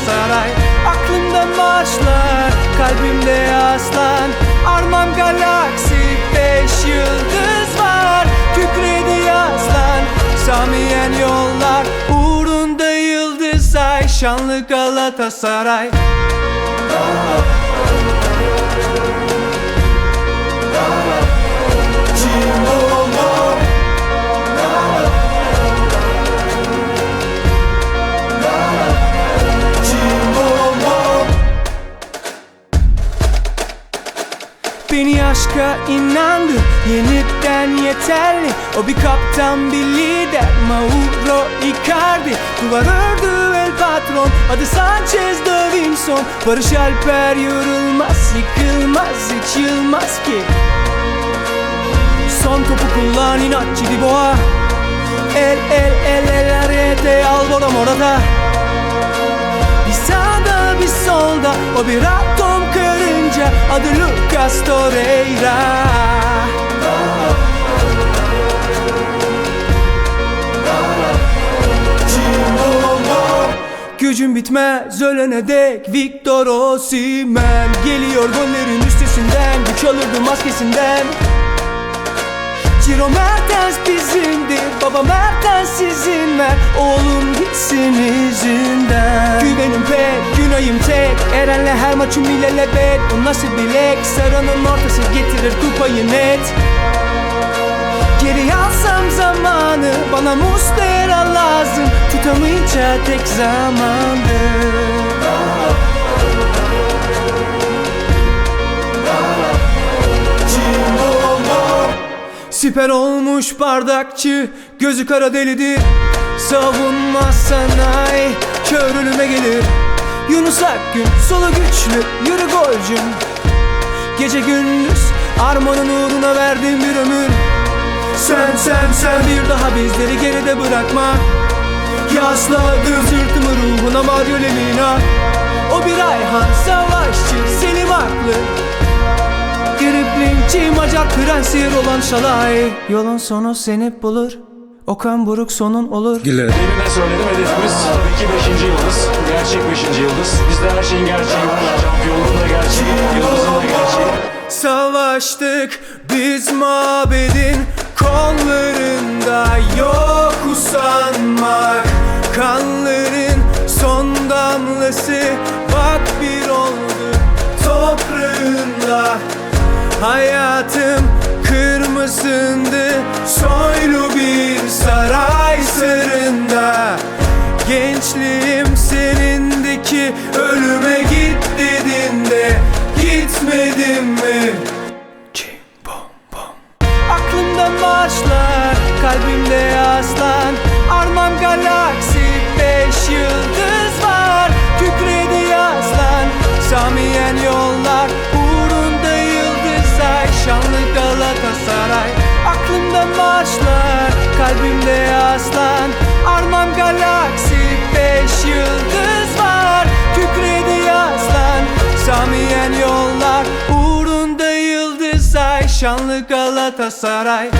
Galatasaray. Aklımda marşlar Kalbimde aslan. Armam galaksi Beş yıldız var. Kükredi aslan Samiyen yollar. Uğrunda yıldız ay Şanlı Galatasaray Beni aşka inandı. Yeniden yeterli. O bir kaptan bir lider. Mauro Icardi. Duvar ördü el patron. Adı Sanchez Davinson Barış Alper yorulmaz Yıkılmaz hiç yılmaz ki. Son topu kullan inatçı bir boğa. El el el el arete Alvaro Morata. Bir sağda bir solda. O bir atom karınca Adı Lucas Torreira Gücüm bitmez ölene dek Victor Osimhen. Geliyor gollerin üstesinden Güç alırdı maskesinden. Ciro Mertens bizimdir Baba Mertens sizin ver Oğlum gitsin izinden. Güvenim pek günayım tek Eren'le her maçım ilelebet Bu nasıl bilek Sarının ortası getirir kupayı net. Geri alsam zamanı Bana Mustera lazım. Tutamayınca tek zamandır Siper olmuş bardakçı Gözü kara delidir. Savunma sanayi Kör ölüme gelir Yunus Akgün Solu güçlü Yürü golcüm. Gece gündüz Armanın uğruna verdim bir ömür. Sen sen sen bir daha bizleri geride bırakma. Yasladım sırtımı ruhuna Mario Lemina O bir Ayhan Savaşçı Selim Aklı. Driblingçi Macar prensir olan Şalay. Yolun sonu seni bulur Okan Buruk sonun olur Demin de söyledim hedefimiz tabii ki 5. yıldız. Gerçek 5. yıldız. Bizde her şeyin gerçeği var. Şampiyonluğun da gerçeği, yıldızın da gerçeği. Savaştık biz mabedin kollarında Yok usanmak kanların son damlası Bak bir oldu toprağında Hayatım kırmızındı Soylu Gençliğim senindeki Ölüme git dediğinde Gitmedim mi? Çim bom bom Aklımda marşlar Kalbimde Şanlı Galatasaray